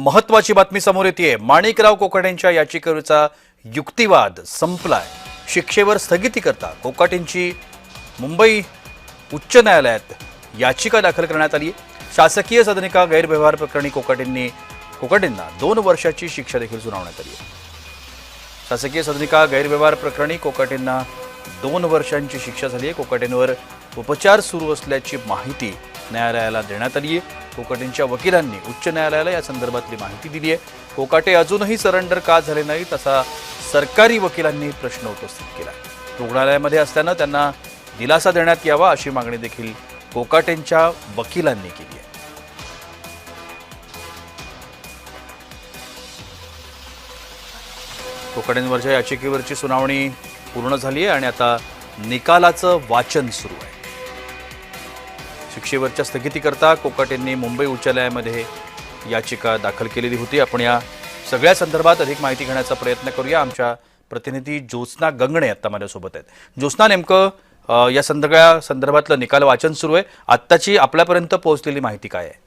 महत्वाची बातमी समोर येते माणिकराव कोकाटेंच्या याचिकेवरचा युक्तिवाद संपलाय. शिक्षेवर स्थगिती करता कोकाटेंची मुंबई उच्च न्यायालयात याचिका दाखल करण्यात आली शासकीय सदनिका गैरव्यवहार प्रकरणी कोकाटेंनी कोकाटेंना दोन वर्षाची शिक्षा देखील सुनावण्यात आली शासकीय सदनिका गैरव्यवहार प्रकरणी कोकाटेंना दोन वर्षांची शिक्षा झाली आहे कोकाटेंवर उपचार सुरू असल्याची माहिती न्यायालयाला देण्यात आली आहे कोकाटेंच्या वकिलांनी उच्च न्यायालयाला या संदर्भातली माहिती दिली आहे कोकाटे अजूनही सरेंडर का झाले नाही तसा सरकारी वकिलांनी प्रश्न उपस्थित केला. रुग्णालयामध्ये असल्यानं त्यांना दिलासा देण्यात यावा अशी मागणी देखील कोकाटेंच्या वकिलांनी केली आहे. कोकाटेंवरच्या याचिकेवरची सुनावणी पूर्ण झाली आहे आणि आता निकालाचं वाचन सुरू आहे. शिक्षेवरच्या स्थगितीकरता कोकाटेंनी मुंबई उच्च न्यायालयामध्ये याचिका दाखल केलेली होती. आपण या सगळ्या संदर्भात अधिक माहिती घेण्याचा प्रयत्न करूया. आमच्या प्रतिनिधी ज्योत्स्ना गंगणे आत्ता माझ्यासोबत आहेत. ज्योत्स्ना नेमकं या संदर्भा संदर्भातलं निकाल वाचन सुरू आहे. आत्ताची आपल्यापर्यंत पोहोचलेली माहिती काय आहे?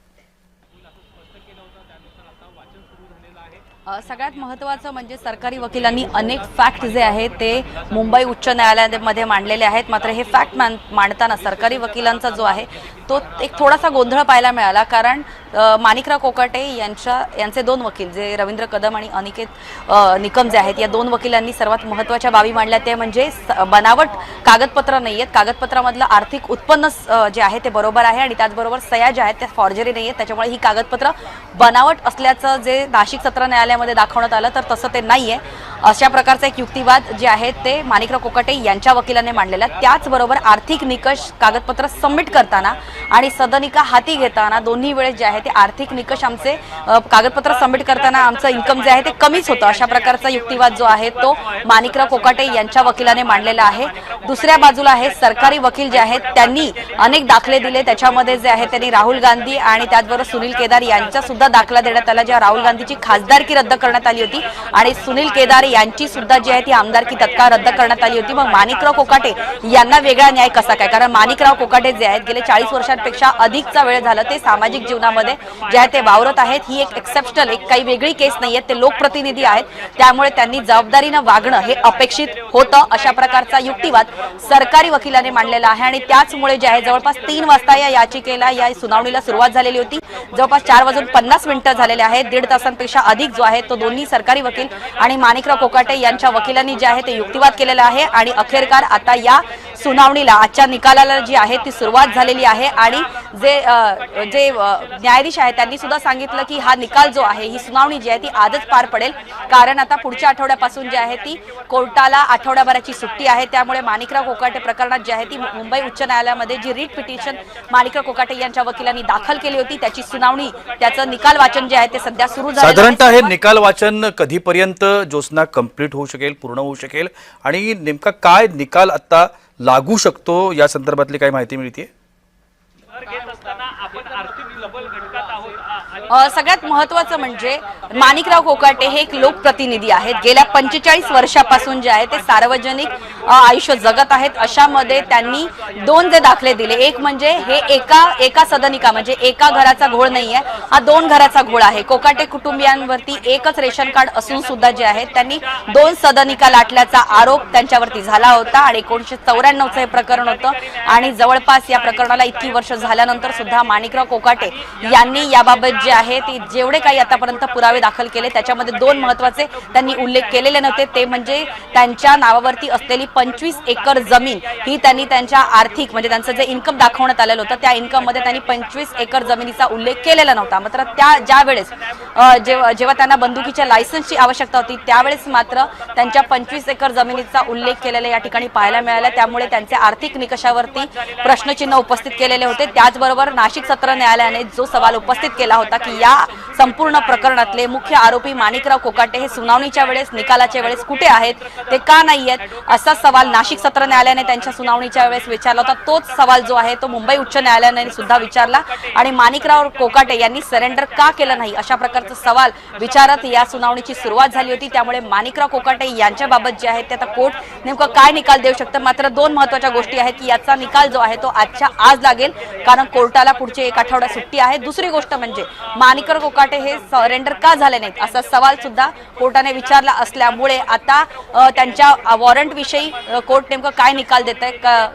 सगळ्यात महत्त्वाचं म्हणजे सरकारी वकिलांनी अनेक फॅक्ट जे आहेत ते मुंबई उच्च न्यायालयामध्ये मांडलेले आहेत. मात्र हे फॅक्ट मान मांडताना सरकारी वकिलांचा जो आहे तो एक थोडासा गोंधळ पाहायला मिळाला कारण माणिकराव कोकाटे यांच्या यांचे दोन वकील जे रवींद्र कदम आणि अनिकेत निकम जे आहेत या दोन वकिलांनी सर्वात महत्त्वाच्या बाबी मांडल्या. ते म्हणजे स- बनावट कागदपत्र नाही आहेत. कागदपत्रामधलं आर्थिक उत्पन्न जे आहे ते बरोबर आहे आणि त्याचबरोबर सया ज्या आहेत त्या फॉर्जरी नाही आहेत. त्याच्यामुळे ही कागदपत्र बनावट असल्याचं जे नाशिक सत्र न्यायालयामध्ये दाखवण्यात आलं तर तसं ते नाही आहे अशा प्रकारचा एक युक्तिवाद जे आहेत ते माणिकराव कोकाटे यांच्या वकिलाने मांडलेला. त्याचबरोबर आर्थिक निकष कागदपत्र सबमिट करताना आणि सदनिका हाती घेताना दोन्ही वेळेस जे आहे ते आर्थिक निकष आमचे कागदपत्र सबमिट करताना आमचं इन्कम जे आहे ते कमीच होतं. अशा प्रकारचा युक्तिवाद जो आहे तो माणिकराव कोकाटे यांच्या वकिलाने मांडलेला आहे. दुसऱ्या बाजूला आहे सरकारी वकील जे आहेत त्यांनी अनेक दाखले दिले. त्याच्यामध्ये जे आहे त्यांनी राहुल गांधी आणि त्याचबरोबर सुनील केदार यांचा सुद्धा दाखला देण्यात आला जेव्हा राहुल गांधीची खासदारकी रद्द करण्यात आली होती. आणि सुनील केदार यांची सुद्धा जी आहे ती आमदारकी तत्काळ रद्द करण्यात आली होती. मग माणिकराव कोकाटे यांना वेगळा न्याय कसा काय? कारण माणिकराव कोकाटे जे आहेत गेले चाळीस वर्षांपेक्षा अधिकचा वेळ झाला ते सामाजिक जीवनामध्ये जे आहे ते वावरत आहेत. ही एक एक्सेप्शनल एक काही वेगळी केस नाही ते लोकप्रतिनिधी आहेत. त्यामुळे त्यांनी जबाबदारीनं वागणं हे अपेक्षित होतं अशा प्रकारचा युक्तिवाद सरकारी वकिलाने मांडलेला आहे. आणि त्याचमुळे जे आहे जवळपास तीन वाजता या याचिकेला या सुनावणीला सुरुवात झालेली होती. जवळपास चार वाजून पन्नास मिनिटं झालेले आहेत. दीड तासांपेक्षा अधिक जो आहे तो दोन्ही सरकारी वकील आणि माणिकराव कोकाटे यांच्या वकिलांनी जे आहे ते युक्तिवाद केलेला आहे आणि अखेरकार आता या सुनावणीला आजच्या निकालाला जी आहे ती सुरुवात झालेली आहे आणि जे जे न्यायाधीश आहेत त्यांनी सुद्धा सांगितलं की हा निकाल जो आहे ही सुनावणी जी आहे ती आजच पार पडेल. कारण आता पुढच्या आठवड्यापासून जी आहे ती कोर्टाला आठवड्याभराची सुट्टी आहे. त्यामुळे माणिकराव कोकाटे प्रकरणात जी आहे ती मुंबई उच्च न्यायालयामध्ये जी रीट पिटिशन माणिकराव कोकाटे यांच्या वकिलांनी दाखल केली होती त्याची सुनावणी त्याचं निकाल वाचन जे आहे ते सध्या सुरू झालं साधारणतः हे निकाल वाचन कधीपर्यंत ज्योत्ना कंप्लीट होऊ शकेल पूर्ण होऊ शकेल? आणि नेमका काय निकाल आता लागू शकतो या संदर्भातली काही माहिती मिळते अ, सगळ्यात महत्वाचं म्हणजे माणिकराव कोकाटे हे एक लोकप्रतिनिधी आहेत. गेल्या पंचेचाळीस वर्षापासून जे आहे ते सार्वजनिक आयुष्य जगत आहेत. अशामध्ये त्यांनी दोन जे दाखले दिले. एक म्हणजे हे एका एका सदनिका म्हणजे एका घराचा घोळ नाहीये. हा दोन घराचा घोळ आहे. कोकाटे कुटुंबियांवरती एकच रेशन कार्ड असून सुद्धा जे आहे त्यांनी दोन सदनिका लाटल्याचा आरोप त्यांच्यावरती झाला होता आणि एकोणीशे चौऱ्याण्णवचं हे प्रकरण होतं. आणि जवळपास या प्रकरणाला इतकी वर्ष झाल्यानंतर सुद्धा माणिकराव कोकाटे यांनी याबाबत जे आहे ते जेवढे काही आतापर्यंत पुरावे दाखल केले त्याच्यामध्ये दोन महत्त्वाचे त्यांनी उल्लेख केलेले नव्हते. ते म्हणजे त्यांच्या नावावरती असलेली पंचवीस एकर जमीन ही त्यांनी त्यांच्या आर्थिक म्हणजे त्यांचं जे इन्कम दाखवण्यात आलेलं होतं त्या इन्कममध्ये त्यांनी पंचवीस एकर जमिनीचा उल्लेख केलेला नव्हता. मात्र त्या ज्या वेळेस जेव्हा जेव्हा त्यांना बंदुकीच्या लायसन्सची आवश्यकता होती त्यावेळेस मात्र त्यांच्या पंचवीस एकर जमिनीचा उल्लेख केलेला या ठिकाणी पाहायला मिळाला. त्यामुळे त्यांचे आर्थिक निकषावरती प्रश्नचिन्ह उपस्थित केलेले होते. त्याचबरोबर नाशिक सत्र न्यायालयाने जो सवाल उपस्थित केला होता की या संपूर्ण प्रकरणातले मुख्य आरोपी माणिकराव कोकाटे हे सुनावणीच्या वेळेस निकालाच्या वेळेस कुठे आहेत? ते का नाही आहेत असा सवाल नाशिक सत्र न्यायालयाने त्यांच्या सुनावणीच्या वेळेस विचारला होता. तोच सवाल जो आहे तो मुंबई उच्च न्यायालयाने सुद्धा विचारला. आणि माणिकराव कोकाटे यांनी सरेंडर का केलं नाही? अशा प्रकारचा सवाल विचारत या सुनावणीची सुरुवात झाली होती. त्यामुळे माणिकराव कोकाटे यांच्याबाबत जे आहे ते आता कोर्ट नेमकं काय निकाल देऊ शकतं? मात्र दोन महत्त्वाच्या गोष्टी आहेत की याचा निकाल जो आहे तो आजच्या आज लागेल. कारण कोर्टाला पुढचे एक आठवडा सुट्टी आहे. दुसरी गोष्ट म्हणजे माणिकराव कोकाटे हे सरेंडर का झाले नाहीत? असा सवाल सुद्धा कोर्टाने विचारला असल्यामुळे आता त्यांच्या वॉरंट विषयी कोर्ट नेमकं काय निकाल देत आहे?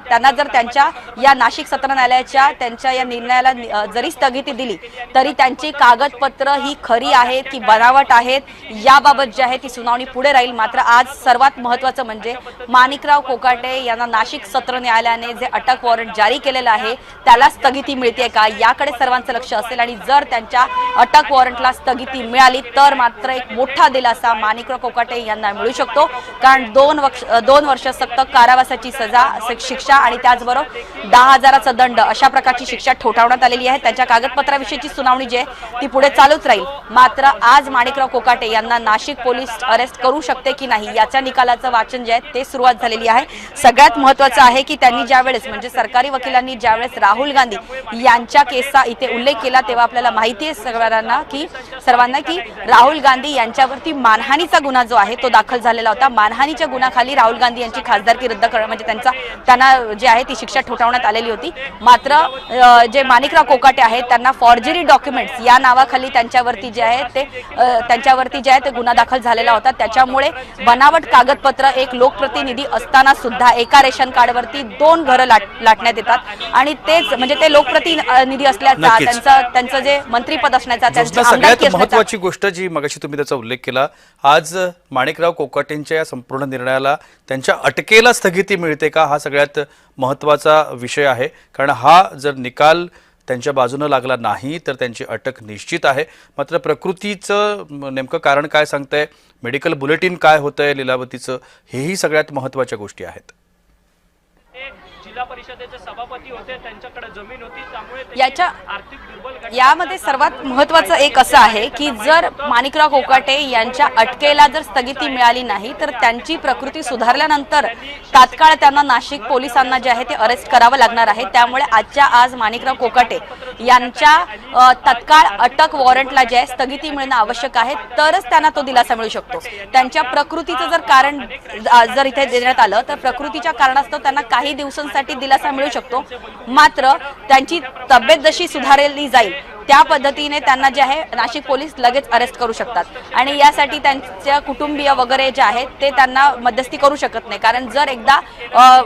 त्यांना जर त्यांच्या या नाशिक सत्र न्यायालयाच्या त्यांच्या या निर्णयाला जरी स्थगिती दिली तरी त्यांची कागदपत्र ही खरी आहेत की बनावट आहेत? याबाबत जी आहे ती सुनावणी पुढे राहील. मात्र आज सर्वात महत्वाचं म्हणजे माणिकराव कोकाटे यांना नाशिक सत्र न्यायालयाने जे अटक वॉरंट जारी केलेलं आहे त्याला स्थगिती मिळते का? याकडे सर्वांचं लक्ष असेल आणि जर त्यांच्या अटक वॉरंटला स्थगिती मिळाली तर मात्र एक मोठा दिलासा माणिकराव कोकाटे यांना मिळू शकतो. कारण दोन वर्ष दोन वर्ष सक्त कारावासाची सजा शिक्षा आणि त्याचबरोबर दहा हजाराचा दंड अशा प्रकारची शिक्षा ठोठावण्यात आलेली आहे. त्यांच्या कागदपत्राविषयीची सुनावणी जी आहे ती पुढे चालूच राहील. मात्र आज माणिकराव कोकाटे यांना नाशिक पोलीस अरेस्ट करू शकते की नाही याच्या निकालाचं वाचन जे आहे ते सुरुवात झालेली आहे. सगळ्यात महत्वाचं आहे की त्यांनी ज्यावेळेस म्हणजे सरकारी वकिलांनी ज्यावेळेस राहुल गांधी यांच्या केसचा इथे उल्लेख केला तेव्हा आपल्याला माहिती आहे सगळ्यांना की सर्वांना की राहुल गांधी यांच्यावरती मानहानीचा गुन्हा जो आहे तो दाखल झालेला होता. मानहानीच्या गुन्ह्याखाली राहुल गांधी यांची खासदारकी रद्द करणं म्हणजे त्यांचा त्यांना जे आहे ती शिक्षा ठोठावण्यात आलेली होती. मात्र जे माणिकराव कोकाटे आहेत त्यांना फॉर्जरी डॉक्युमेंट्स या नावाखाली त्यांच्यावरती जे आहे ते त्यांच्यावरती जे आहे ते गुन्हा दाखल झालेला होता. त्याच्यामुळे बनावट कागदपत्र एक लोकप्रतिनिधी असताना सुद्धा एका रेशन कार्डवरती दोन घरं लाट लाटण्यात येतात. आणि तेच म्हणजे ते लोकप्रतिनिधी असल्याचा. त्यांचं त्यांचं जे मंत्रीपद त्यांची असण्याचा महत्वाची गोष्ट जी मगाशी तुम्ही त्याचा उल्लेख केला आज माणिकराव कोकाटेंच्या या संपूर्ण निर्णयाला त्यांच्या अटकेला स्थगिती मिळते का हा सगळ्यात महत्त्वाचा विषय आहे. कारण हा जर निकाल त्यांच्या बाजूनं लागला नाही तर त्यांची अटक निश्चित आहे. मात्र प्रकृतीचं नेमकं कारण काय सांगतंय? मेडिकल बुलेटिन काय होतंय लिलावतीचं? हेही सगळ्यात महत्त्वाच्या गोष्टी आहेत. जिल्हा परिषदेचे सभापती होते त्यांच्याकडे जमीन होती त्यामुळे याच्या आर्थिक दुर्बल यामध्ये सर्वात महत्वाचं एक असं आहे की जर माणिकराव कोकाटे यांच्या अटकेला जर स्थगिती मिळाली नाही तर त्यांची प्रकृती सुधारल्यानंतर तात्काळ त्यांना नाशिक पोलिसांना जे आहे ते अरेस्ट करावं लागणार आहे. त्यामुळे आजच्या आज माणिकराव कोकाटे यांच्या तत्काळ अटक वॉरंटला जे आहे स्थगिती मिळणं आवश्यक आहे. तरच त्यांना तो दिलासा मिळू शकतो. त्यांच्या प्रकृतीचं जर कारण जर इथे देण्यात आलं तर प्रकृतीच्या कारणास्तव त्यांना काही दिवसांसाठी दिलासा मिळू शकतो. मात्र त्यांची तब्येत जशी सुधारली जाईल त्या पद्धतीने त्यांना जे आहे नाशिक पोलीस लगेच अरेस्ट करू शकतात. आणि यासाठी त्यांच्या कुटुंबीय वगैरे जे आहेत ते त्यांना मध्यस्थी करू शकत नाही. कारण जर एकदा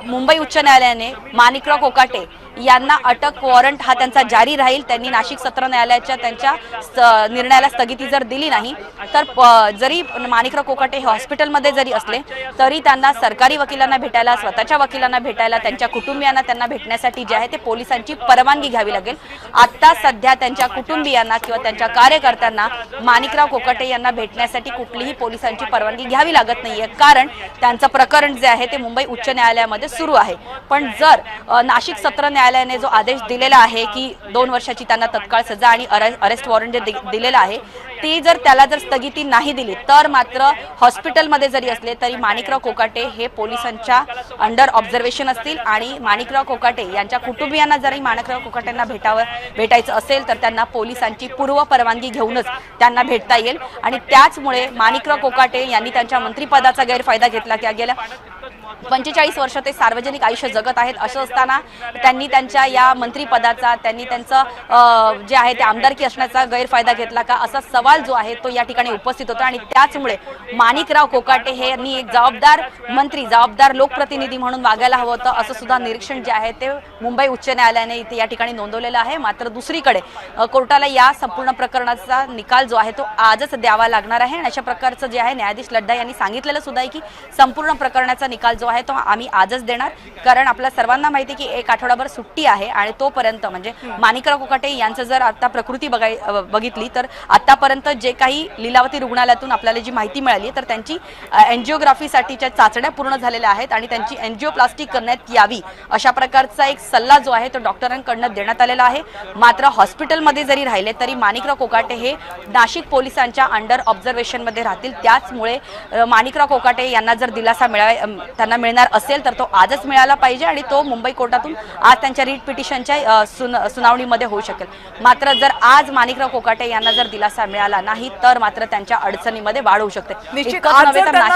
मुंबई उच्च न्यायालयाने माणिकराव कोकाटे यांना अटक वॉरंट हा त्यांचा जारी राहील. त्यांनी नाशिक सत्र न्यायालयाच्या त्यांच्या निर्णयाला स्थगिती जर दिली नाही तर जरी माणिकराव कोकाटे हे हॉस्पिटलमध्ये जरी असले तरी त्यांना सरकारी वकिलांना भेटायला स्वतःच्या वकिलांना भेटायला त्यांच्या कुटुंबियांना त्यांना भेटण्यासाठी जे आहे ते पोलिसांची परवानगी घ्यावी लागेल. आता सध्या त्यांच्या कुटुंबियांना किंवा त्यांच्या कार्यकर्त्यांना माणिकराव कोकाटे यांना भेटण्यासाठी कुठलीही पोलिसांची परवानगी घ्यावी लागत नाहीये. कारण त्यांचं प्रकरण जे आहे ते मुंबई उच्च न्यायालयामध्ये सुरू आहे. पण जर नाशिक सत्र न्यायालयाने जो आदेश दिलेला आहे की दोन वर्षाची त्यांना तत्काळ सजा आणि अरेस्ट वॉरंट जे दिलेलं आहे ती जर त्याला जर स्थगिती नाही दिली तर मात्र हॉस्पिटलमध्ये जरी असले तरी माणिकराव कोकाटे हे पोलिसांच्या अंडर ऑब्झर्वेशन असतील आणि माणिकराव कोकाटे यांच्या कुटुंबियांना जरी माणिकराव कोकाटेंना भेटावं भेटायचं असेल तर त्यांना पोलिसांची पूर्व परवानगी घेऊनच त्यांना भेटता येईल. आणि त्याचमुळे माणिकराव कोकाटे यांनी त्यांच्या मंत्रिपदाचा गैरफायदा घेतला की गेल्या पंचेचाळीस वर्ष ते सार्वजनिक आयुष्य जगत आहेत. असं असताना त्यांनी त्यांच्या या मंत्रीपदाचा त्यांनी त्यांचं जे आहे ते आमदारकी असण्याचा गैरफायदा घेतला का? असा सवाल जो आहे तो या ठिकाणी उपस्थित होता. आणि त्याचमुळे माणिकराव कोकाटे हे यांनी एक जबाबदार मंत्री जबाबदार लोकप्रतिनिधी म्हणून वागायला हवं होतं. असं सुद्धा निरीक्षण जे आहे ते मुंबई उच्च न्यायालयाने इथे या ठिकाणी नोंदवलेलं आहे. मात्र दुसरीकडे कोर्टाला या संपूर्ण प्रकरणाचा निकाल जो आहे तो आजच द्यावा लागणार आहे. आणि अशा प्रकारचं जे आहे न्यायाधीश लड्डा यांनी सांगितलेलं सुद्धा आहे की संपूर्ण प्रकरणाचा निकाल जो आहे तो आम्ही आजच देणार. कारण आपल्या सर्वांना माहिती आहे की एक आठवडाभर सुट्टी आहे आणि तोपर्यंत म्हणजे माणिकराव कोकाटे यांचं जर आता प्रकृती बघाय बघितली तर आतापर्यंत जे काही लीलावती रुग्णालयातून आपल्याला जी माहिती मिळाली तर त्यांची एन्जिओग्राफीसाठीच्या चाचण्या पूर्ण झालेल्या आहेत आणि त्यांची एन्जिओप्लास्टिक करण्यात यावी अशा प्रकारचा एक सल्ला जो आहे तो डॉक्टरांकडनं देण्यात आलेला आहे. मात्र हॉस्पिटलमध्ये जरी राहिले तरी माणिकराव कोकाटे हे नाशिक पोलिसांच्या अंडर ऑब्झर्वेशनमध्ये राहतील. त्याचमुळे माणिकराव कोकाटे यांना जर दिलासा मिळावा त्यांना मिळणार असेल तर तो आजच मिळाला पाहिजे आणि तो मुंबई कोर्टातून आज त्यांच्या रीट पिटिशनच्या सुन सुनावणीमध्ये होऊ शकेल. मात्र जर आज माणिकराव कोकाटे यांना जर दिलासा मिळाला नाही तर मात्र त्यांच्या अडचणीमध्ये वाढ होऊ शकते.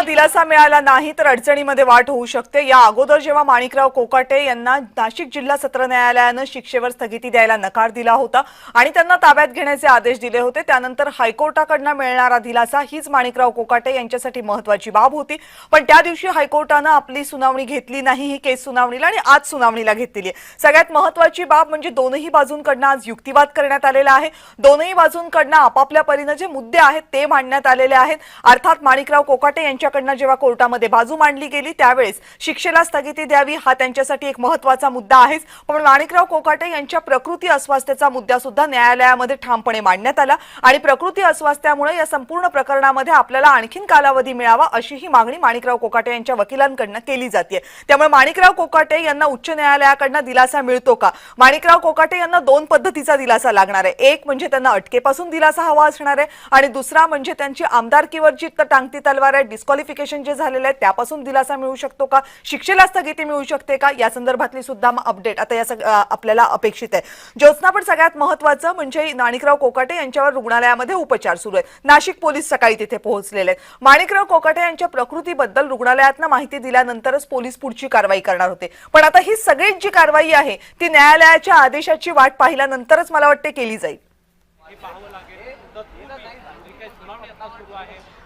दिलासा मिळाला नाही तर अडचणीमध्ये वाट होऊ शकते. या अगोदर जेव्हा माणिकराव कोकाटे यांना नाशिक जिल्हा सत्र न्यायालयानं शिक्षेवर स्थगिती द्यायला नकार दिला होता आणि त्यांना ताब्यात घेण्याचे आदेश दिले होते त्यानंतर हायकोर्टाकडनं मिळणारा दिलासा हीच माणिकराव कोकाटे यांच्यासाठी महत्वाची बाब होती. पण त्या दिवशी हायकोर्टानं आपली सुनावणी घेतली नाही ही केस सुनावणीला आणि आज सुनावणीला घेतलेली आहे. सगळ्यात महत्वाची बाब म्हणजे दोनही बाजूंकडनं आज युक्तिवाद करण्यात आलेला आहे. दोनही बाजूंकडनं आपापल्या परीनं जे मुद्दे आहेत ते मांडण्यात आलेले आहेत. अर्थात माणिकराव कोकाटे यांच्याकडनं जेव्हा कोर्टामध्ये बाजू मांडली गेली त्यावेळेस शिक्षेला स्थगिती द्यावी हा त्यांच्यासाठी एक महत्त्वाचा मुद्दा आहेच. पण माणिकराव कोकाटे यांच्या प्रकृती अस्वास्थ्याचा मुद्दा सुद्धा न्यायालयामध्ये ठामपणे मांडण्यात आला आणि प्रकृती अस्वास्थ्यामुळे या संपूर्ण प्रकरणामध्ये आपल्याला आणखीन कालावधी मिळावा अशी ही मागणी माणिकराव कोकाटे यांच्या वकिलांकडे वकिलांकडनं केली जाते त्यामुळे माणिकराव कोकाटे यांना उच्च न्यायालयाकडनं दिलासा मिळतो का? माणिकराव कोकाटे यांना दोन पद्धतीचा दिलासा लागणार आहे. एक म्हणजे त्यांना अटकेपासून दिलासा हवा असणार आहे आणि दुसरा म्हणजे त्यांची आमदारकीवर जी टांगती तलवार आहे. डिस्क्वालिफिकेशन जे झालेलं आहे त्यापासून दिलासा मिळू शकतो का? शिक्षेला स्थगिती मिळू शकते का? या संदर्भातली सुद्धा अपडेट आता या आपल्याला अपेक्षित आहे. ज्योत्स्ना पण सगळ्यात महत्वाचं म्हणजे माणिकराव कोकाटे यांच्यावर रुग्णालयामध्ये उपचार सुरू आहेत. नाशिक पोलीस सकाळी तिथे पोहोचलेले आहेत. माणिकराव कोकाटे यांच्या प्रकृतीबद्दल रुग्णालयातनं माहिती केल्यानंतरच पोलीस पुढची कारवाई करणार होते. पण आता ही सगळीच जी कारवाई आहे ती न्यायालयाच्या आदेशाची वाट पाहिल्यानंतरच मला वाटते केली जाईल.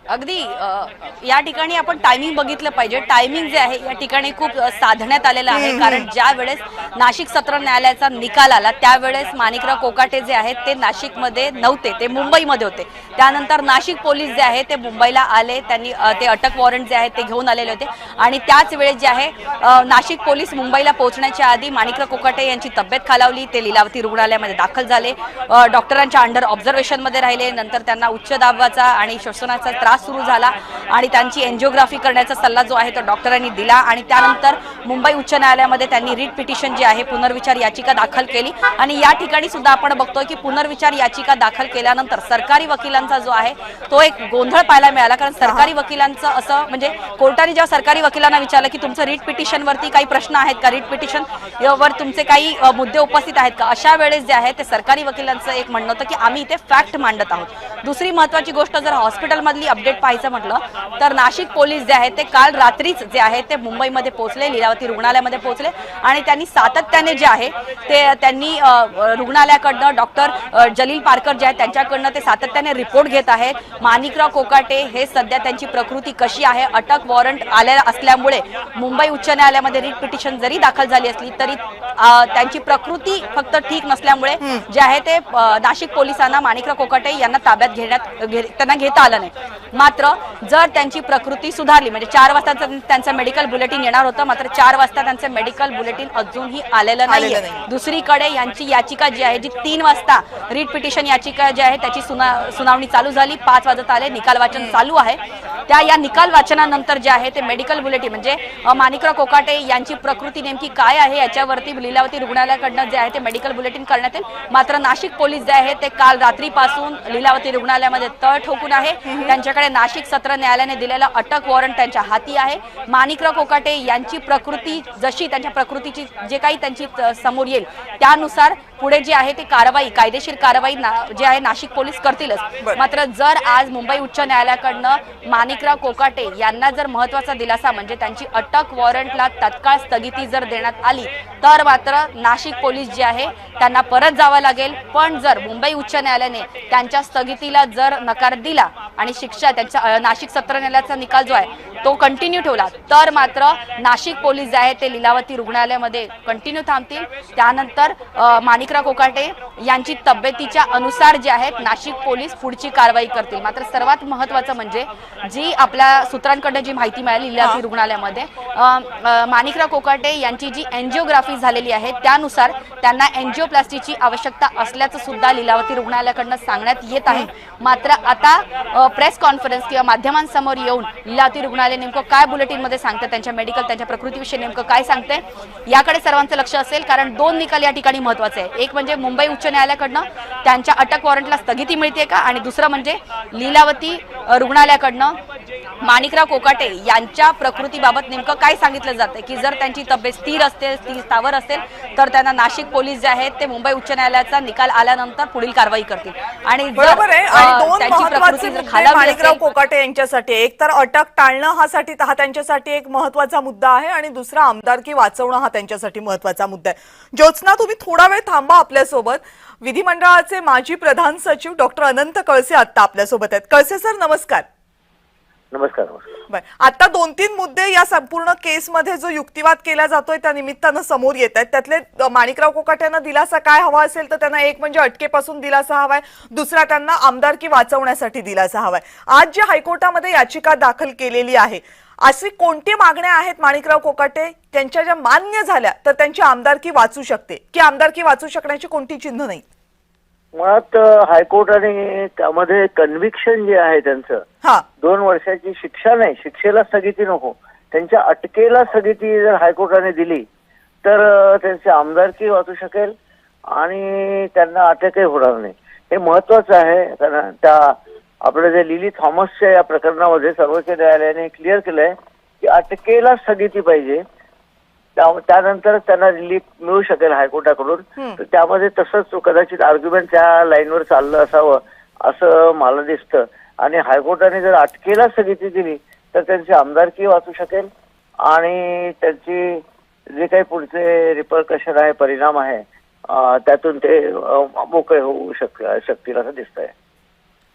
अगदी या ठिकाणी आपण टायमिंग बघितलं पाहिजे. टायमिंग जे आहे या ठिकाणी खूप साधण्यात आलेलं आहे. कारण ज्या वेळेस नाशिक सत्र न्यायालयाचा निकाल आला त्यावेळेस माणिकराव कोकाटे जे आहेत ते नाशिकमध्ये नव्हते. ते मुंबईमध्ये होते. त्यानंतर नाशिक पोलीस जे आहे ते मुंबईला आले. त्यांनी ते अटक वॉरंट जे आहे ते घेऊन आलेले होते. आणि त्याच वेळेस जे आहे नाशिक पोलीस मुंबईला पोहोचण्याच्या आधी माणिकराव कोकाटे यांची तब्येत खालावली. ते लिलावती रुग्णालयामध्ये दाखल झाले. डॉक्टरांच्या अंडर ऑब्झर्वेशनमध्ये राहिले. नंतर त्यांना उच्च दाबाचा आणि श्वसनाचा त्रास सुरू झाला आणि त्यांची एन्जिओग्राफी करण्याचा सल्ला जो आहे तो डॉक्टरांनी दिला आणि त्यानंतर मुंबई उच्च न्यायालयामध्ये त्यांनी रीट पिटिशन जी आहे पुनर्विचार याचिका दाखल केली. आणि या ठिकाणी सुद्धा आपण बघतोय की पुनर्विचार याचिका दाखल केल्यानंतर सरकारी वकिलांचा जो आहे तो एक गोंधळ पाहायला मिळाला. कारण सरकारी वकिलांचं असं म्हणजे कोर्टाने जेव्हा सरकारी वकिलांना विचारलं की तुमचं रीट पिटिशन वरती काही प्रश्न आहेत का? रीट पिटिशन वर तुमचे काही मुद्दे उपस्थित आहेत का? अशा वेळेस जे आहे ते सरकारी वकिलांचं एक म्हणणं होतं की आम्ही इथे फॅक्ट मांडत आहोत. दुसरी महत्वाची गोष्ट जर हॉस्पिटलमधली अपडेट पाहायचं म्हटलं तर नाशिक पोलीस जे आहेत ते काल रात्रीच जे आहे ते मुंबईमध्ये पोहोचले लीलावती रुग्णालयामध्ये पोहोचले आणि त्यांनी सातत्याने जे आहे ते त्यांनी रुग्णालयाकडनं डॉक्टर जलील पारकर जे आहेत त्यांच्याकडनं ते सातत्याने रिपोर्ट घेत आहेत. माणिकराव कोकाटे हे सध्या त्यांची प्रकृती कशी आहे? अटक वॉरंट आले असल्यामुळे मुंबई उच्च न्यायालयामध्ये रीट पिटिशन जरी दाखल झाली असली तरी त्यांची प्रकृती फक्त ठीक नसल्यामुळे जे आहे ते नाशिक पोलिसांना माणिकराव कोकाटे यांना ताब्यात घेण्यात त्यांना घेता आलं नाही. मात्र जर त्यांची प्रकृती सुधारली म्हणजे चार वाजता त्यांचं- मेडिकल बुलेटिन येणार होतं मात्र चार वाजता त्यांचं मेडिकल बुलेटिन अजूनही आलेलं नाही. दुसरीकडे यांची याचिका जी आहे जी तीन वाजता रीट पिटिशन याचिका जी आहे त्याची सुना सुनावणी चालू झाली पाच वाजत आले निकाल वाचन चालू आहे. त्या या निकाल वाचनानंतर जे आहे ते मेडिकल बुलेटिन म्हणजे माणिकराव कोकाटे यांची प्रकृती नेमकी काय आहे याच्यावरती लीलावती रुग्णालयाकडनं जे आहे ते मेडिकल बुलेटिन करण्यात येईल. मात्र नाशिक पोलीस जे आहे ते काल रात्रीपासून लीलावती रुग्णालयामध्ये तळ ठोकून आहे. त्यांच्याकडे नाशिक सत्र न्यायालयाने दिलेला अटक वॉरंट त्यांच्या हाती आहे. माणिकराव कोकाटे यांची प्रकृती जशी त्यांच्या प्रकृतीची जे काही त्यांची समोर येईल त्यानुसार पुढे जी आहे ती कारवाई कायदेशीर कारवाई जे आहे नाशिक पोलीस करतीलच. मात्र जर आज मुंबई उच्च न्यायालयाकडनं माणिकराव कोकाटे यांना जर महत्त्वाचा दिलासा म्हणजे त्यांची अटक वॉरंटला तत्काळ स्थगिती जर देण्यात आली तर मात्र नाशिक पोलीस जे आहे त्यांना परत जावं लागेल. पण जर मुंबई उच्च न्यायालयाने त्यांच्या स्थगितीला जर नकार दिला आणि शिक्षा त्यांच्या नाशिक सत्र न्यायालयाचा निकाल जो आहे तो कंटिन्यू ठेवला तर मात्र नाशिक पोलीस जे आहे ते लीलावती रुग्णालयामध्ये कंटिन्यू थांबतील. त्यानंतर अ, माणिकराव कोकाटे. यांची तब्येतीच्या अनुसार जे आहेत नाशिक पोलीस पुढची कारवाई करतील. मात्र सर्वात महत्वाचं म्हणजे जी आपल्या सूत्रांकडनं जी माहिती मिळाली लीलावती रुग्णालयामध्ये माणिकराव कोकाटे यांची जी एन्जिओग्राफी झालेली आहे त्यानुसार त्यांना एन्जिओप्लास्टीची आवश्यकता असल्याचं सुद्धा लीलावती रुग्णालयाकडनं सांगण्यात येत आहे. मात्र आता प्रेस कॉन्फरन्स किंवा माध्यमांसमोर येऊन लीलावती रुग्णालय नेमकं काय बुलेटिनमध्ये सांगते त्यांच्या मेडिकल त्यांच्या प्रकृतीविषयी नेमकं काय सांगते याकडे सर्वांचं लक्ष असेल कारण दोन निकाल या ठिकाणी महत्त्वाचे आहे एक म्हणजे मुंबई उच्च न्यायालयाकडनं त्यांच्या अटक वॉरंटला स्थगिती मिळते का? आणि दुसरं म्हणजे लीलावती रुग्णालयाकडनं माणिकराव कोकाटे यांच्या प्रकृतीबाबत नेमकं काय सांगितलं जातं की जर त्यांची तब्येत स्थिर असेल स्थिर स्थावर असेल तर त्यांना नाशिक पोलीस जे आहेत ते मुंबई उच्च न्यायालयाचा निकाल आल्यानंतर पुढील कारवाई करतील. आणि बरोबर आहे. अ, आणि दोन त्यांची प्रकृती माणिकराव कोकाटे यांच्यासाठी. एक तर अटक टाळणं हा साठी हा त्यांच्यासाठी एक महत्त्वाचा मुद्दा आहे आणि दुसरा आमदारकी वाचवणं हा त्यांच्यासाठी महत्त्वाचा मुद्दा आहे. ज्योत्स्ना तुम्ही थोडा वेळ थांबा आपल्यासोबत. विधिमंडळाचे माजी प्रधान सचिव डॉक्टर अनंत कळसे आता आपल्यासोबत आहेत. कळसे सर नमस्कार. नमस्कार बर. आता दोन तीन मुद्दे या संपूर्ण केसमध्ये जो युक्तिवाद केला जातोय त्या निमित्तानं समोर येत आहेत. त्यातले माणिकराव कोकाट्यांना दिलासा काय हवा असेल तर त्यांना एक म्हणजे अटकेपासून दिलासा हवाय. दुसरा त्यांना आमदारकी वाचवण्यासाठी दिलासा हवाय. आज जी हायकोर्टामध्ये याचिका दाखल केलेली आहे अशी कोणती मागण्या आहेत माणिकराव कोकाटे? त्यांच्या ज्या मान्य झाल्या तर त्यांची आमदारकी वाचू शकते? की आमदारकी वाचू शकण्याची कोणती चिन्ह नाही? मुळात हायकोर्ट आणि त्यामध्ये कन्व्हिक्शन जे आहे त्यांचं हा. दोन वर्षाची शिक्षा नाही. शिक्षेला स्थगिती नको. त्यांच्या अटकेला स्थगिती जर हायकोर्टाने दिली तर त्यांची आमदारकी वाचू शकेल आणि त्यांना अटकही होणार नाही. हे महत्वाचं आहे कारण त्या आपलं जे लिली थॉमसच्या या प्रकरणामध्ये सर्वोच्च न्यायालयाने क्लिअर केलंय की अटकेला स्थगिती पाहिजे. त्या- त्यानंतर त्यांना रिलीफ मिळू शकेल हायकोर्टाकडून. तर त्यामध्ये तसंच कदाचित आर्ग्युमेंट त्या लाईनवर चाललं असावं असं मला दिसतं. आणि हायकोर्टाने जर अटकेला स्थगिती दिली तर त्यांची आमदारकी वाचू शकेल आणि त्यांची जे काही पुढचे रिपरकशन आहे परिणाम आहे त्यातून ते मोकळे होऊ शक शकतील असं दिसतंय.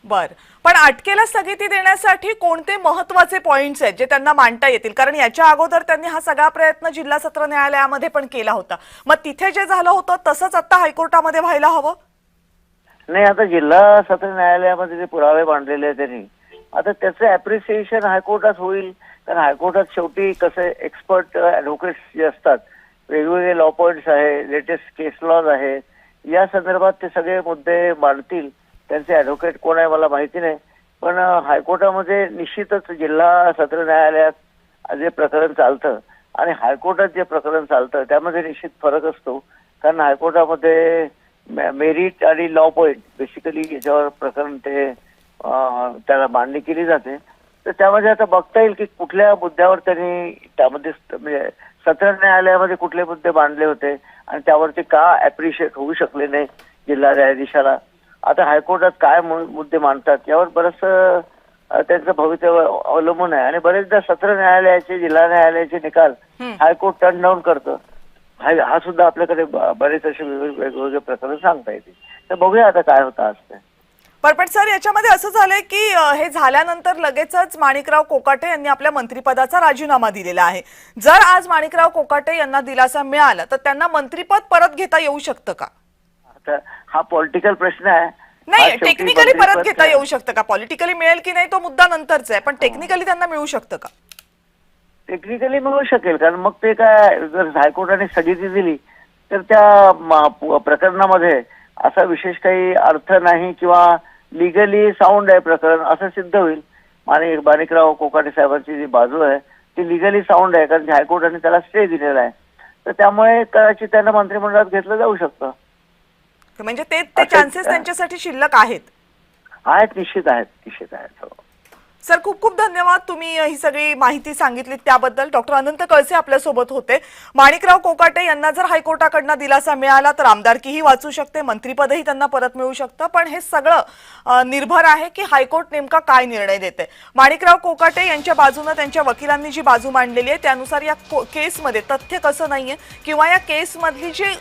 बर. पण अटकेला स्थगिती देण्यासाठी कोणते महत्त्वाचे पॉइंट्स आहेत जे त्यांना मांडता येतील? कारण याच्या अगोदर त्यांनी हा सगळा प्रयत्न जिल्हा सत्र न्यायालयामध्ये पण केला होता. मग तिथे जे झालं होतं तसंच आता हायकोर्टामध्ये व्हायला हवं? नाही आता जिल्हा सत्र न्यायालयामध्ये जे पुरावे मांडलेले आहेत त्यांनी आता त्याचं अप्रिसिएशन हायकोर्टात होईल. कारण हायकोर्टात शेवटी कसे एक्सपर्ट ॲडव्होकेट्स जे असतात वेगवेगळे लॉ पॉईंट्स आहे लेटेस्ट केस लॉज आहे या संदर्भात ते सगळे मुद्दे मांडतील. त्यांचे ऍडव्होकेट कोण आहे मला माहिती नाही. पण हायकोर्टामध्ये निश्चितच जिल्हा सत्र न्यायालयात जे प्रकरण चालतं आणि हायकोर्टात जे प्रकरण चालतं त्यामध्ये निश्चित फरक असतो. कारण हायकोर्टामध्ये मेरिट आणि लॉ पॉईंट बेसिकली याच्यावर प्रकरण ते त्याला मांडणी केली जाते. तर त्यामध्ये आता बघता येईल की कुठल्या मुद्द्यावर त्यांनी त्यामध्ये म्हणजे सत्र न्यायालयामध्ये कुठले मुद्दे मांडले होते आणि त्यावरती का अप्रिशिएट होऊ शकले नाही जिल्हा न्यायाधीशाला. आता हायकोर्टात काय मुद्दे मांडतात यावर बरंचसं अं, त्यांचं भवितव्य अवलंबून आहे. आणि बरेचदा सत्र न्यायालयाचे जिल्हा न्यायालयाचे निकाल हायकोर्ट टर्न डाऊन करतं. हा सुद्धा आपल्याकडे बरेच असे वेगवेगळे प्रकरण सांगता येतील. तर बघूया आता काय होतं आज ते. पण पण सर याच्यामध्ये असं झालंय की हे झाल्यानंतर लगेचच माणिकराव कोकाटे यांनी आपल्या मंत्रिपदाचा राजीनामा दिलेला आहे. जर आज माणिकराव कोकाटे यांना दिलासा मिळाला तर त्यांना मंत्रिपद परत घेता येऊ शकतं का? आता हा पॉलिटिकल प्रश्न आहे. नाही हा टेक्निकली परत घेता येऊ शकतं का? पॉलिटिकली मिळेल की नाही तो मुद्दा नंतरचा आहे पण टेक्निकली त्यांना मिळू शकतं का? टेक्निकली मिळू शकेल कारण मग ते काय जर हायकोर्टाने स्थगिती दिली तर त्या प्रकरणामध्ये असा विशेष काही अर्थ नाही किंवा लिगली साऊंड आहे प्रकरण असं सिद्ध होईल. माणिक माणिकराव कोकाटे साहेबांची जी बाजू आहे ती लिगली साऊंड आहे कारण हायकोर्टाने त्याला स्टे दिलेला आहे. तर त्यामुळे कदाचित त्यांना मंत्रिमंडळात घेतलं जाऊ शकतं. म्हणजे ते चान्सेस त्यांच्यासाठी शिल्लक आहेत. आहेत निश्चित आहेत निश्चित आहेत हो. सर खूप खूप धन्यवाद तुम्ही ही सगळी माहिती सांगितली त्याबद्दल. डॉक्टर अनंत कळसे आपल्यासोबत होते. माणिकराव कोकाटे यांना जर हायकोर्टाकडनं दिलासा मिळाला तर आमदारकीही वाचू शकते मंत्रीपदही त्यांना परत मिळू शकतं. पण हे सगळं निर्भर आहे की हायकोर्ट नेमका काय निर्णय देते. माणिकराव कोकाटे यांच्या बाजूनं त्यांच्या वकिलांनी जी बाजू मांडलेली आहे त्यानुसार या को- केसमध्ये तथ्य कसं नाहीये किंवा या केसमधली जी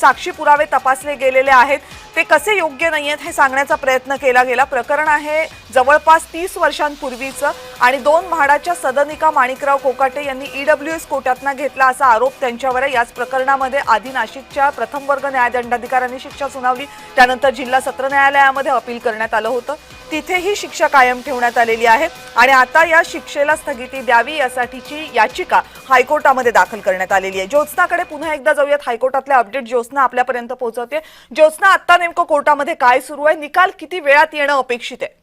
साक्षी पुरावे तपासले गेलेले आहेत ते कसे योग्य नाही आहेत हे सांगण्याचा प्रयत्न केला गेला. प्रकरण आहे जवळपास तीस वर्षांपूर्वीचं आणि दोन म्हाडाच्या सदनिका माणिकराव कोकाटे यांनी ईडब्ल्यू एस कोट्यातनं घेतला असा आरोप त्यांच्यावर आहे. याच प्रकरणामध्ये आधी नाशिकच्या प्रथम वर्ग न्यायदंडाधिकाऱ्यांनी शिक्षा सुनावली. त्यानंतर जिल्हा सत्र न्यायालयामध्ये अपील करण्यात आलं होतं. तिथेही शिक्षा कायम ठेवण्यात आलेली आहे आणि आता या शिक्षेला स्थगिती द्यावी यासाठीची याचिका हायकोर्टामध्ये दाखल करण्यात आलेली आहे. ज्योत्स्नाकडे पुन्हा एकदा जाऊयात. हायकोर्टातले अपडेट ज्योत्स्ना आपल्यापर्यंत पोहोचवते ज्योत्स्ना आता नेमकं कोर्टामध्ये काय सुरू आहे? निकाल किती वेळात येणं अपेक्षित आहे?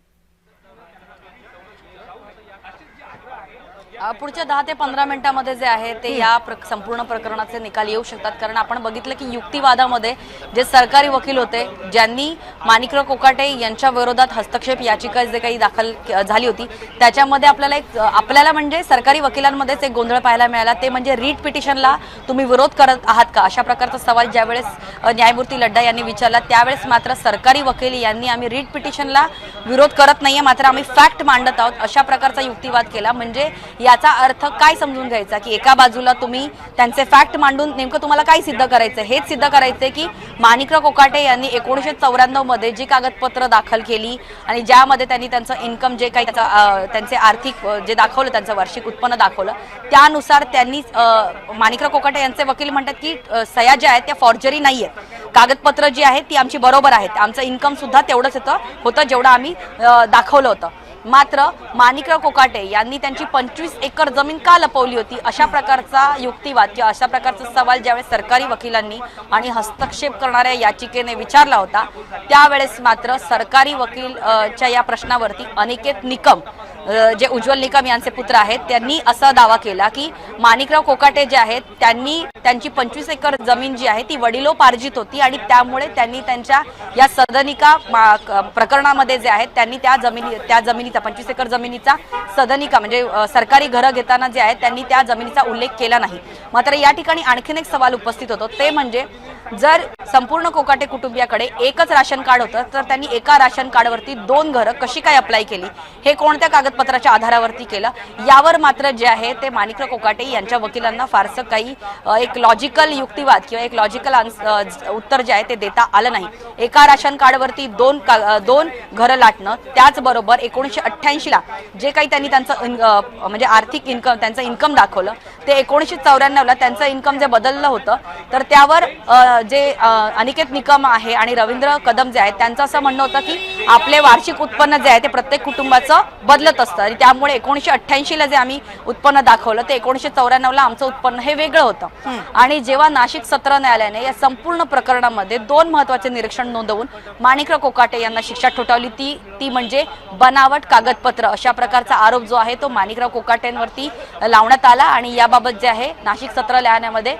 पुढच्या दहा ते पंधरा मिनिटांमध्ये जे आहे ते या प्र- संपूर्ण प्रकरणाचे निकाल येऊ शकतात. कारण आपण बघितलं की युक्तिवादामध्ये जे सरकारी वकील होते ज्यांनी माणिकराव कोकाटे यांच्या विरोधात हस्तक्षेप याचिका जे काही दाखल झाली होती त्याच्यामध्ये आपल्याला एक आपल्याला म्हणजे सरकारी वकिलांमध्येच एक गोंधळ पाहायला मिळाला. ते म्हणजे रीट पिटिशनला तुम्ही विरोध करत आहात का? अशा प्रकारचा सवाल ज्यावेळेस न्यायमूर्ती लड्डा यांनी विचारला त्यावेळेस मात्र सरकारी वकील यांनी आम्ही रीट पिटिशनला विरोध करत नाहीये मात्र आम्ही फॅक्ट मांडत आहोत अशा प्रकारचा युक्तिवाद केला. म्हणजे याचा अर्थ काय समजून घ्यायचा की एका बाजूला तुम्ही त्यांचे फॅक्ट मांडून नेमकं तुम्हाला काय सिद्ध करायचं? हेच सिद्ध करायचंय की माणिकराव कोकाटे यांनी एकोणीसशे चौऱ्याण्णवमध्ये जी कागदपत्र दाखल केली आणि ज्यामध्ये त्यांनी त्यांचं इन्कम जे काही त्यांचे आर्थिक जे दाखवलं त्यांचं वार्षिक उत्पन्न दाखवलं त्यानुसार त्यांनी माणिकराव कोकाटे यांचे वकील म्हणतात की सया ज्या आहेत त्या फॉर्जरी नाही आहेत कागदपत्र जी आहेत ती आमची बरोबर आहेत. आमचं इन्कम सुद्धा तेवढंच होतं होतं जेवढं आम्ही दाखवलं होतं. मात्र माणिकराव कोकाटे यांनी त्यांची पंचवीस एकर जमीन का लपवली होती? अशा प्रकारचा युक्तिवाद किंवा अशा प्रकारचा सवाल ज्यावेळेस सरकारी वकिलांनी आणि हस्तक्षेप करणाऱ्या याचिकेने विचारला होता त्यावेळेस मात्र सरकारी वकील च्या या प्रश्नावरती अनिकेत निकम. जे उज्ज्वल निकम यांचे पुत्र आहेत त्यांनी असा दावा केला की माणिकराव कोकाटे जे आहेत त्यांनी त्यांची पंचवीस एकर जमीन जी आहे ती वडिलोपार्जित होती आणि त्यामुळे त्यांनी त्यांच्या या सदनिका मा- प्रकरणामध्ये जे आहेत त्यांनी त्या जमिनी त्या जमिनीचा पंचवीस एकर जमिनीचा सदनिका म्हणजे सरकारी घरं घेताना जे आहेत त्यांनी त्या जमिनीचा उल्लेख केला नाही. मात्र या ठिकाणी आणखीन एक सवाल उपस्थित होतो. ते म्हणजे जर संपूर्ण कोकाटे कुटुंबियाकडे एकच राशन कार्ड होतं तर त्यांनी एका राशन कार्डवरती दोन घरं कशी काय अप्लाय केली? हे कोणत्या कागद कागदपत्राच्या आधारावरती केलं. यावर मात्र जे आहे ते माणिकराव कोकाटे यांच्या वकिलांना फारसं काही एक लॉजिकल युक्तिवाद किंवा एक लॉजिकल उत्तर जे आहे ते देता आलं नाही. एका राशन कार्डवरती दोन का- दोन घरं लाटणं त्याचबरोबर एकोणीसशे अठ्ठ्याऐंशीला जे काही त्यांनी त्यांचं म्हणजे आर्थिक इन्कम त्यांचं इन्कम दाखवलं ते एकोणीसशे चौऱ्याण्णवला त्यांचं इन्कम जे बदललं होतं तर त्यावर जे अनिकेत निकम आहे आणि रवींद्र कदम जे आहेत त्यांचं असं म्हणणं होतं की आपले वार्षिक उत्पन्न जे आहे ते प्रत्येक कुटुंबाचं बदलत असतं आणि त्यामुळे एकोणीसशे अठ्ठ्याऐंशीला जे आम्ही उत्पन्न दाखवलं ते एकोणीसशे चौऱ्याण्णवला आमचं उत्पन्न हे वेगळं होतं. आणि जेव्हा नाशिक सत्र न्यायालयाने या संपूर्ण प्रकरणामध्ये दोन महत्त्वाचे निरीक्षण नोंदवून माणिकराव कोकाटे यांना शिक्षा ठोठावली ती ती म्हणजे बनावट कागदपत्र अशा प्रकारचा आरोप जो आहे तो माणिकराव कोकाटेंवरती लावण्यात आला आणि याबाबत जे आहे नाशिक सत्र न्यायालयामध्ये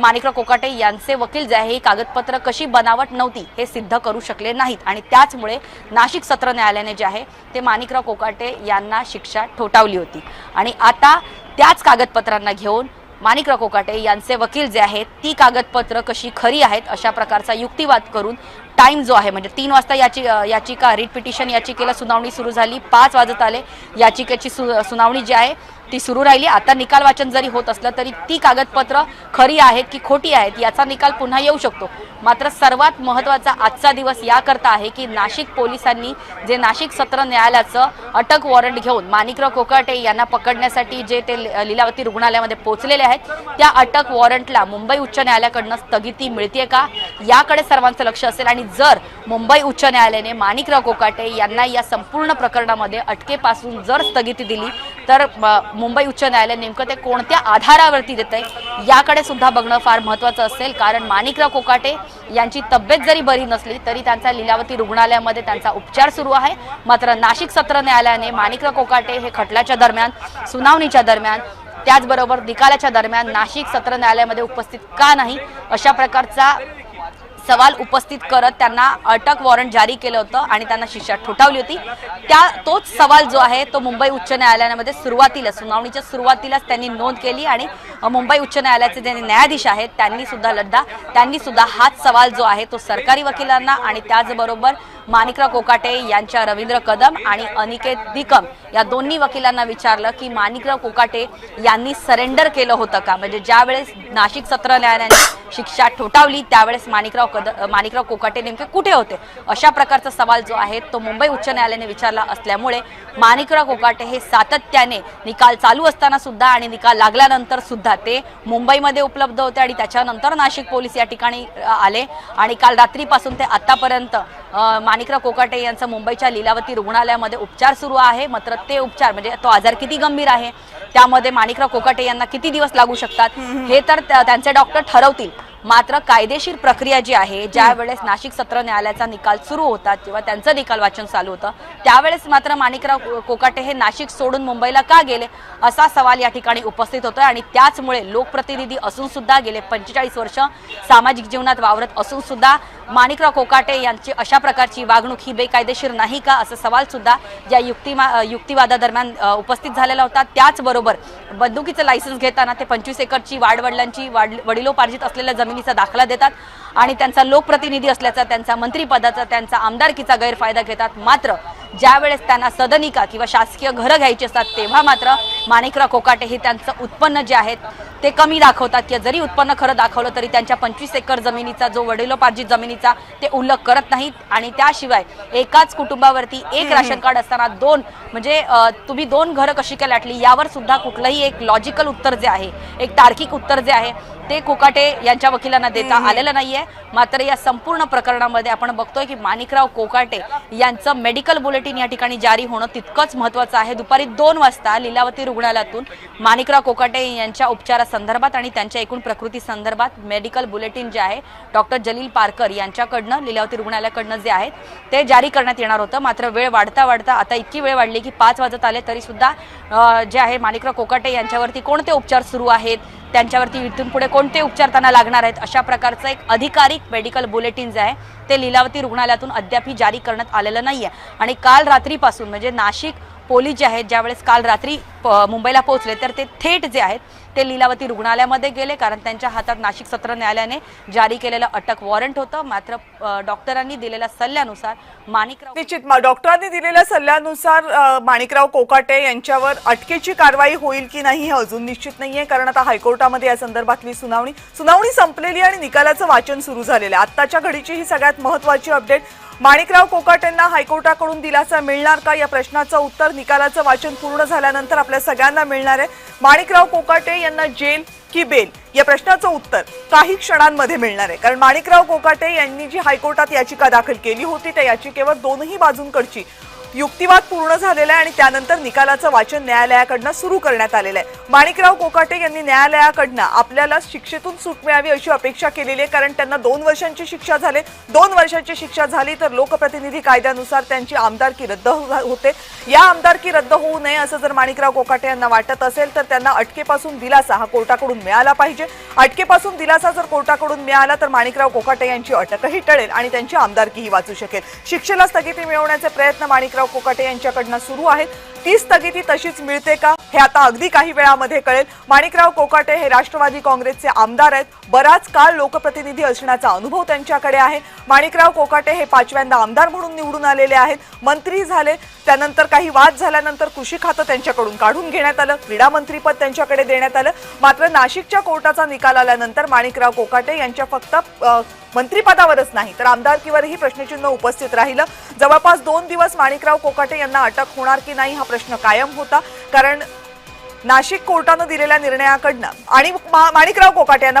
माणिकराव कोकाटे यांचे वकील जे आहे ही कागदपत्र कशी बनावट नव्हती हे सिद्ध करू शकले नाहीत. आणि त्याचमुळे नाशिक सत्र न्यायालयाने जे आहे ते माणिकराव कोकाटे यांना शिक्षा ठोठावली होती. आणि आता त्याच कागदपत्रांना घेऊन माणिकराव कोकाटे यांचे वकील जे आहेत ती कागदपत्र कशी खरी आहेत अशा प्रकारचा युक्तिवाद करून टाइम जो आहे म्हणजे तीन वाजता याची याचिका रिट पिटिशन याचिकेला सुनावणी सुरू झाली पाच वाजत आले याचिकेची सु सुनावणी जी आहे ती सुरू राहिली. आता निकाल वाचन जरी होत असलं तरी ती कागदपत्र खरी आहेत की खोटी आहेत याचा निकाल पुन्हा येऊ शकतो. मात्र सर्वात महत्त्वाचा आजचा दिवस याकरता आहे की नाशिक पोलिसांनी जे नाशिक सत्र न्यायालयाचं अटक वॉरंट घेऊन माणिकराव कोकाटे यांना पकडण्यासाठी जे ते लिलावती लीलावती रुग्णालयामध्ये पोहोचलेले आहेत त्या अटक वॉरंटला मुंबई उच्च न्यायालयाकडनं स्थगिती मिळते का? याकडे सर्वांचं लक्ष असेल आणि जर मुंबई उच्च न्यायालयाने माणिकराव कोकाटे यांना या संपूर्ण प्रकरणामध्ये अटकेपासून जर स्थगिती दिली तर मुंबई उच्च न्यायालय नेमकं ते कोणत्या आधारावरती देत आहे याकडे सुद्धा बघणं फार महत्वाचं असेल. कारण माणिकराव कोकाटे यांची तब्येत जरी बरी नसली तरी त्यांचा लीलावती रुग्णालयामध्ये त्यांचा उपचार सुरू आहे. मात्र नाशिक सत्र न्यायालयाने माणिकराव कोकाटे हे खटल्याच्या दरम्यान सुनावणीच्या दरम्यान त्याचबरोबर निकालाच्या दरम्यान नाशिक सत्र न्यायालयामध्ये उपस्थित का नाही अशा प्रकारचा सवाल उपस्थित करत त्यांना अटक वॉरंट जारी केलं होतं आणि त्यांना शिक्षा ठोठावली होती. त्या तोच सवाल जो आहे तो मुंबई उच्च न्यायालयामध्ये सुरुवातीला सुनावणीच्या सुरुवातीलाच त्यांनी नोंद केली आणि मुंबई उच्च न्यायालयाचे जे न्यायाधीश आहेत त्यांनी सुद्धा लढा त्यांनी सुद्धा हाच सवाल जो आहे तो सरकारी वकिलांना आणि त्याचबरोबर माणिकराव कोकाटे यांच्या रवींद्र कदम आणि अनिकेत दिकम या दोन्ही वकिलांना विचारलं की माणिकराव कोकाटे यांनी सरेंडर केलं होतं का? म्हणजे ज्यावेळेस नाशिक सत्र न्यायालयाने शिक्षा ठोठावली त्यावेळेस माणिकराव कद माणिकराव कोकाटे नेमके कुठे होते? अशा प्रकारचा सवाल जो आहे तो मुंबई उच्च न्यायालयाने विचारला असल्यामुळे माणिकराव कोकाटे हे सातत्याने निकाल चालू असताना सुद्धा आणि निकाल लागल्यानंतर सुद्धा ते मुंबईमध्ये उपलब्ध होते आणि त्याच्यानंतर नाशिक पोलीस या ठिकाणी आले. आणि काल रात्रीपासून ते आतापर्यंत माणिकराव कोकाटे यांचा मुंबईच्या लीलावती रुग्णालयामध्ये उपचार सुरू आहे. मात्र ते उपचार म्हणजे तो आजार किती गंभीर आहे त्यामध्ये माणिकराव कोकाटे यांना किती दिवस लागू शकतात हे तर त्या- त्यांचे डॉक्टर ठरवतील. मात्र कायदेशीर प्रक्रिया जी आहे ज्या वेळेस नाशिक सत्र न्यायालयाचा निकाल सुरू होता किंवा त्यांचं निकाल वाचन चालू होतं त्यावेळेस मात्र माणिकराव को- कोकाटे हे नाशिक सोडून मुंबईला का गेले असा सवाल या ठिकाणी उपस्थित होतोय आणि त्याचमुळे लोकप्रतिनिधी असून सुद्धा गेले पंचेचाळीस वर्ष सामाजिक जीवनात वावरत असून सुद्धा माणिकराव कोकाटे यांची अशा प्रकारची वागणूक ही बेकायदेशीर नाही का असा सवाल सुद्धा या युक्तिमा युक्तिवादादरम्यान उपस्थित झालेला होता. त्याचबरोबर बंदुकीचं लायसन्स घेताना ते पंचवीस एकरची वाडवडिलांची वाढ वडिलोपार्जित असलेल्या जमिनीचा दाखला देतात आणि त्यांचा लोकप्रतिनिधी असल्याचा त्यांचा मंत्रिपदाचा त्यांचा आमदारकीचा गैरफायदा घेतात. मात्र ज्या वेळेस त्यांना सदनिका किंवा शासकीय घरं घ्यायची असतात तेव्हा मात्र माणिकराव कोकाटे हे त्यांचं उत्पन्न जे आहेत ते कमी दाखवतात. किंवा जरी उत्पन्न खरं दाखवलं तरी त्यांच्या पंचवीस एकर जमिनीचा जो वडिलोपार्जित जमिनीचा ते उल्लेख करत नाहीत. आणि त्याशिवाय एकाच कुटुंबावरती एक राशन कार्ड असताना दोन म्हणजे तुम्ही दोन घरं कशी काय लाटली यावर सुद्धा कुठलंही एक लॉजिकल उत्तर जे आहे एक तार्किक उत्तर जे आहे ते कोकाटे यांच्या वकिलांना देता आलेलं नाहीये. मात्र या संपूर्ण प्रकरणामध्ये आपण बघतोय की माणिकराव कोकाटे यांचं मेडिकल बुलेटिन या ठिकाणी जारी होणं तितकंच महत्वाचं आहे. दुपारी दोन वाजता लीलावती रुग्णालयातून माणिकराव कोकाटे यांच्या उपचारासंदर्भात आणि त्यांच्या एकूण प्रकृती संदर्भात मेडिकल बुलेटिन जे आहे डॉक्टर जलील पारकर यांच्याकडनं लीलावती रुग्णालयाकडनं जे आहेत ते जारी करण्यात येणार होतं. मात्र वेळ वाढता वाढता आता इतकी वेळ वाढली की पाच वाजत आले तरीसुद्धा जे आहे माणिकराव कोकाटे यांच्यावरती कोणते उपचार सुरू आहेत त्यांच्यावरती इथून पुढे कोणते उपचार त्यांना लागणार आहेत? अशा प्रकारचं एक अधिकारिक मेडिकल बुलेटिन जे आहे ते लीलावती रुग्णालयातून अद्यापही जारी करण्यात आलेलं नाहीये. आणि काल रात्रीपासून म्हणजे नाशिक पोलीस जे आहेत ज्यावेळेस काल रात्री प- मुंबईला पोहोचले तर ते थेट जे आहेत ते लीलावती रुग्णालयामध्ये गेले कारण त्यांच्या हातात नाशिक सत्र न्यायालयाने जारी केलेलं अटक वॉरंट होतं. मात्र डॉक्टरांनी दिलेल्या सल्ल्यानुसार माणिकराव निश्चित डॉक्टरांनी दिलेल्या सल्ल्यानुसार माणिकराव कोकाटे यांच्यावर अटकेची कारवाई होईल की नाही हे अजून निश्चित नाहीये. कारण आता हायकोर्टामध्ये या संदर्भातली सुनावणी सुनावणी संपलेली आणि निकालाचं वाचन सुरू झालेलं आहे. आत्ताच्या घडीची ही सगळ्यात महत्वाची अपडेट माणिकराव कोकाटेंना हायकोर्टाकडून दिलासा मिळणार का? या प्रश्नाचं उत्तर निकालाचं वाचन पूर्ण झाल्यानंतर आपल्या सगळ्यांना मिळणार आहे. माणिकराव कोकाटे यांना जेल की बेल? या प्रश्नाचं उत्तर काही क्षणांमध्ये मिळणार आहे. कारण माणिकराव कोकाटे यांनी जी हायकोर्टात याचिका दाखल केली होती त्या याचिकेवर दोनही बाजूंकडची युक्तिवाद पूर्ण झालेला आहे आणि त्यानंतर निकालाचं वाचन न्यायालयाकडनं सुरू करण्यात आलेलं आहे. माणिकराव कोकाटे यांनी न्यायालयाकडनं आपल्याला शिक्षेतून सूट मिळावी अशी अपेक्षा केलेली आहे कारण त्यांना दोन वर्षांची शिक्षा झाली. दोन वर्षांची शिक्षा झाली तर लोकप्रतिनिधी कायद्यानुसार त्यांची आमदारकी रद्द हो- होते. या आमदारकी रद्द होऊ नये असं जर माणिकराव कोकाटे यांना वाटत असेल तर त्यांना अटकेपासून दिलासा हा कोर्टाकडून मिळाला पाहिजे. अटकेपासून दिलासा जर कोर्टाकडून मिळाला तर माणिकराव कोकाटे यांची अटकही टळेल आणि त्यांची आमदारकीही वाचू शकेल. शिक्षेला स्थगिती मिळवण्याचे प्रयत्न माणिकराव कोकाटे यांच्याकडनं सुरू आहेत. ती स्थगिती तशीच मिळते का? हे आता अगदी काही वेळामध्ये कळेल. माणिकराव कोकाटे हे राष्ट्रवादी काँग्रेसचे आमदार आहेत. बराच काळ लोकप्रतिनिधी असण्याचा अनुभव त्यांच्याकडे आहे. माणिकराव कोकाटे हे पाचव्यांदा आमदार म्हणून निवडून आलेले आहेत. मंत्री झाले त्यानंतर काही वाद झाल्यानंतर कृषी खातं त्यांच्याकडून काढून घेण्यात आलं. क्रीडा मंत्रीपद त्यांच्याकडे देण्यात आलं. मात्र नाशिकच्या कोर्टाचा निकाल आल्यानंतर माणिकराव कोकाटे यांच्या फक्त मंत्रिपदावरच नाही तर आमदारकीवरही प्रश्नचिन्ह उपस्थित राहिलं. जवळपास दोन दिवस माणिकराव कोकाटे यांना अटक होणार की नाही हा प्रश्न कायम होता कारण नाशिक कोर्टानं दिलेल्या निर्णयाकडनं. आणि मा- माणिकराव कोकाटे यांना